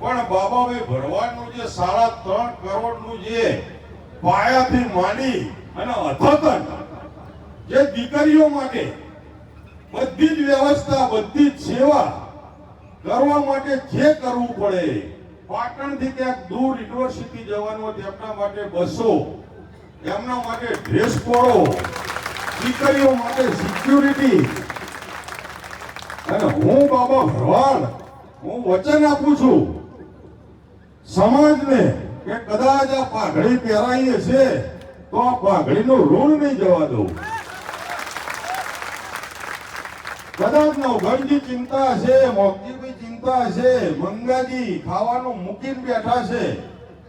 પણ બાબાભાઈ ભરવાડનું જે સાડા ત્રણ કરોડનું જે પાયાથી માંડી અને અથતન, જે દીકરીઓ માટે બધી જ વ્યવસ્થા, બધી જ સેવા કરવા માટે જે કરવું પડે, પાટણથી ક્યાંક દૂર યુનિવર્સિટી જવાનું, તેમના માટે બસો એમના માટે ડ્રેસ કોડો દીકરીઓ માટે સિક્યુરિટી અને હું બાબા ભરવાડ, હું વચન આપું છું સમાજને કે કદાચ આ પાઘડી પહેરાઈએ છે, તો આ પાઘડીનો ઋણ નહીં જવા દઉં. કદાચ નવઘણજી ચિંતા છે મોગજીભાઈ ચિંતા છે, મંગાજી ખાવાનું મૂકીને બેઠા છે,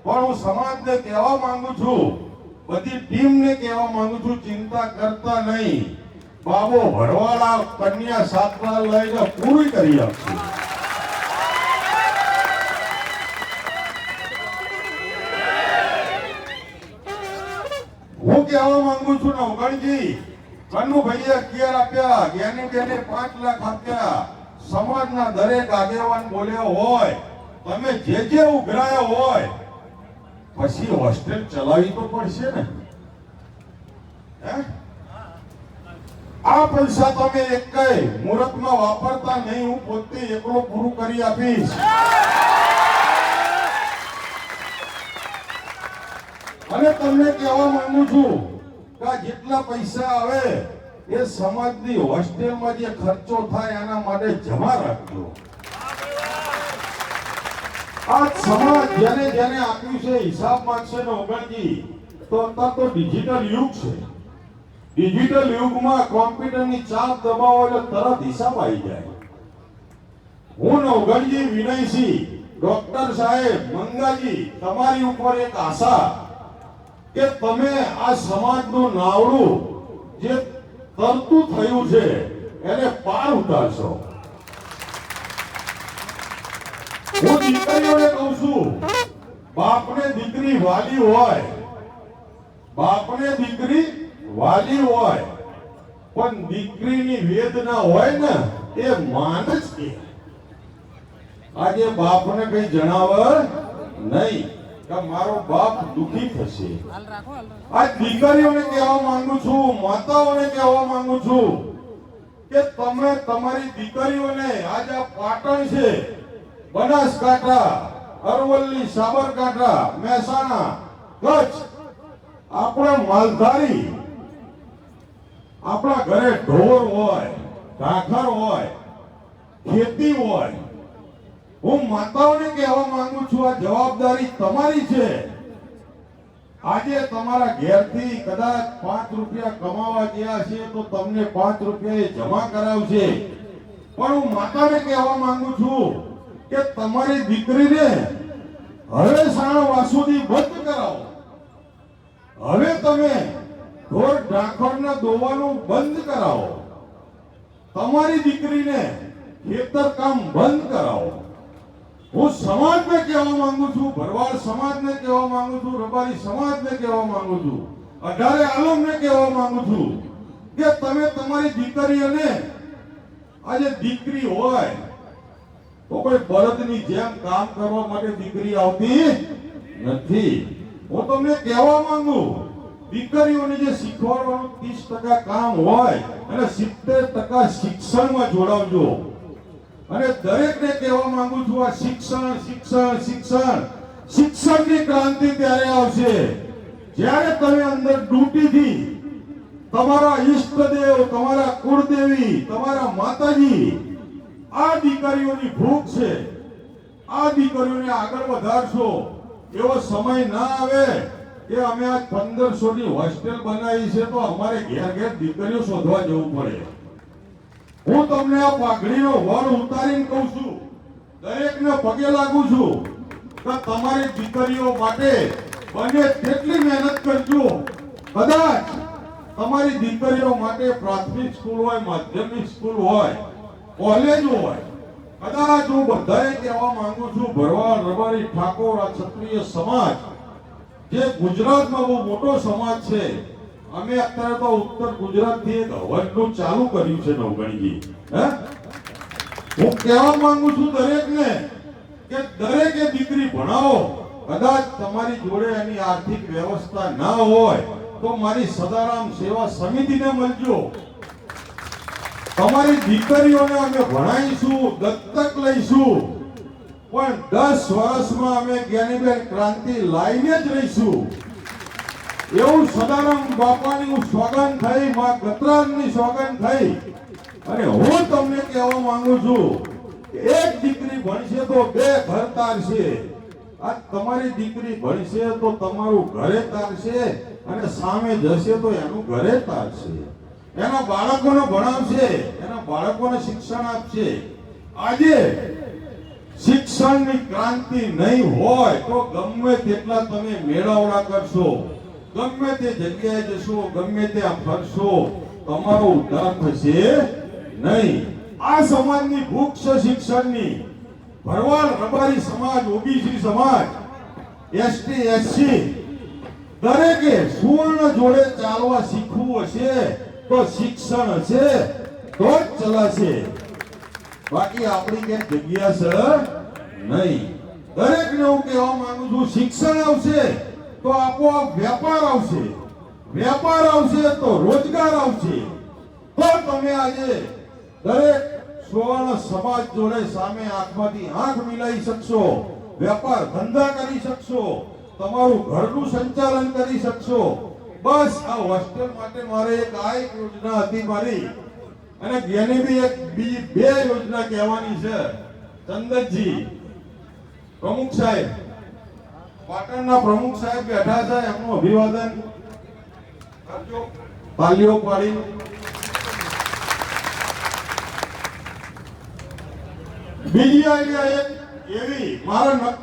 પણ હું સમાજને કહેવા માંગુ છું, બધી ટીમને કહેવા માંગુ છું, ચિંતા કરતા નહીં. બાબો ભરવાળા કન્યા સાતવા લઈને પૂરી કરી આપશે. હું કહેવા માંગુ છું નવગણજી કન્નુભાઈએ અગિયાર આપ્યા. જ્ઞાની બેને પાંચ લાખ આપ્યા. સમાજના દરેક આગેવાન બોલ્યો હોય, તમે જે જે ઉઘરાયા હોય, પછી હોસ્ટેલ ચલાવી તો પડશે ને. આ પૈસા તમે એક મુહૂર્તમાં વાપરતા નહીં. હું પોતે એકલો પૂરું કરી આપીશ. અને તમને કહેવા માંગુ છું કે જેટલા પૈસા આવે એ સમાજની હોસ્ટેલમાં જે ખર્ચો થાય એના માટે જમા રાખજો. આ સમાજ જેને જેને આપ્યું છે, હિસાબ માંગશે ને ઓગણજી, તો અત્યાર તો ડિજિટલ યુગ છે. ડિજિટલ યુગમાં કોમ્પ્યુટરની ચાપ દબાવો એટલે તરત હિસાબ આવી જાય. હું નવગણજી વિનયસિંહ, ડોક્ટર સાહેબ, મંગાજી, તમારી ઉપર એક આશા કે તમે આ સમાજનું નાવડું જે તરતું થયું છે, એને પાર ઉતારશો. હું દીકરીઓને કહું છું, બાપને દીકરી વાલી હોય, બાપને દીકરી વાલી હોય, પણ દીકરીની વેદના હોય ને, એ માન જ કે. આજે બાપને કઈ જણાવે નહીં. કે મારો બાપ દુખી થશે. આ દીકરીઓને કહેવા માંગુ છું માતાઓને કહેવા માંગુ છું કે તમે તમારી દીકરીઓને આજે આ પાટણ છે બનાસકાંઠા અરવલ્લી સાબરકાંઠા મહેસાણા કચ્છ આપણા માલધારી આપણા ઘરે ઢોર હોય ઢાખર હોય ખેતી હોય હું માતાઓને કહેવા માંગુ છું, આ જવાબદારી તમારી છે. આજે તમારા ઘેરથી કદાચ પાંચ રૂપિયા કમાવા ગયા છે, તો તમને પાંચ રૂપિયા જમા કરાવશે. પણ હું માતાને કહેવા માંગુ છું કે તમારી દીકરીને હવે સાણ વાસુદી બંધ કરાવો. હવે તમે ઢોર ઢાંખરના દોવાનું બંધ કરાવો. તમારી દીકરીને ખેતર કામ બંધ કરાવો. હું સમાજને કહેવા માંગુ છું, ભરવાડ સમાજને કહેવા માંગુ છું, રબારી સમાજને કહેવા માંગુ છું, અઢારે આલમને કહેવા માંગુ છું કે તમે તમારી દીકરીઓને, આજે દીકરી હોય, તો કોઈ બળદની જેમ કામ કરવા માટે દીકરી આવતી નથી. હું તમને કહેવા માંગુ, દીકરીઓને જે શીખવાડવાનું ત્રીસ ટકા કામ હોય અને સિત્તેર ટકા શિક્ષણમાં જોડાવજો. અને દરેકને કહેવા માંગુ છું આ શિક્ષણ શિક્ષણ શિક્ષણ. શિક્ષણની ક્રાંતિ ત્યારે આવશે. જ્યારે તમે અંદર ડ્યુટીથી તમારા ઈષ્ટદેવ, તમારા કુળદેવી, તમારા માતાજી, આ દીકરીઓની ભૂખ છે, આ દીકરીઓને આગળ વધારશો, એવો સમય ના આવે કે અમે આ પંદરસો ની હોસ્ટેલ બનાવી છે તો અમારે ઘેર ઘેર દીકરીઓ શોધવા જવું પડે. હું તમને આ પાઘડીનો વર ઉતારીને કહું છું, દરેકને પગે લાગુ છું કે તમારી દીકરીઓ માટે બને તેટલી મહેનત કરજો. કદાચ તમારી દીકરીઓ માટે પ્રાથમિક સ્કૂલ હોય, માધ્યમિક સ્કૂલ હોય, કોલેજ હોય, કદાચ હું બધાએ કહેવા માંગુ છું, ભરવાડ, રબારી, ઠાકોર, આ ક્ષત્રિય સમાજ, જે ગુજરાતમાં બહુ મોટો સમાજ છે અમે અત્યારે તો ઉત્તર ગુજરાતથી એક હવનનું ચાલુ કર્યું છે નવગણજી હું? કહેવા માંગુ છું દરેકને કે દરેકે દીકરી ભણાવો. કદાચ તમારી જોડે એની આર્થિક વ્યવસ્થા ના હોય તો મારી સદારામ સેવા સમિતિને મળજો. તમારી દીકરીઓને અમે ભણાવીશું, દત્તક લઈશું. પણ દસ વર્ષમાં અમે જ્ઞાનીબેન ક્રાંતિ લાવીને જ રહીશું. એવું સદારામ બાપાની હું સોગન થઈ, માં ગતરાજની સોગન થઈ. અને હું તમને કહેવા માંગુ છું એક દીકરી ભણશે તો બે ઘર તારશે. આ તમારી દીકરી ભણશે તો તમારું ઘરે તારશે અને સામે જશે તો એનું ઘરે તારશે. એના બાળકોને ભણાવશે, એના બાળકોને શિક્ષણ આપશે. આજે શિક્ષણની ક્રાંતિ નહીં હોય તો ગમે તેટલા તમે મેળાવડા કરશો. ગમે તે જગ્યાએ જશો, ગમે ત્યાં ફરશો, તમારો ઉદ્ધાર થશે નહીં. આ સમાજની ભૂખ છે શિક્ષણની. ભરવાડ રબારી સમાજ, ઓબીસી સમાજ, એસટી, એસસી, દરેકે સુવર્ણ જોડે ચાલવા શીખવું હશે તો શિક્ષણ હશે, તો જ ચલાશે. બાકી આપણી ક્યાંક જગ્યા છે નહીં. દરેકને હું કહેવા માંગુ છું, શિક્ષણ આવશે. તો આપોઆપ વેપાર આવશે. વેપાર આવશે તો રોજગાર આવશે. તો તમે આજે દરેક સુવર્ણ સમાજ જોડે સામે આંખમાંથી આંખ મિલાવી શકશો, વેપાર ધંધા કરી શકશો, તમારું ઘરનું સંચાલન કરી શકશો. બસ આ હોસ્ટેલ માટે મારે એક આ એક યોજના હતી મારી. અને જેની બી એક બીજી બે યોજના કહેવાની છે. ચંદનજી, પ્રમુખ સાહેબ પાટણના પ્રમુખ સાહેબ બેઠા છે, એમનું અભિવાદન કરજો. તાલીઓ પાડી. બીજી આઈડિયા એક એવી મારા નક્કર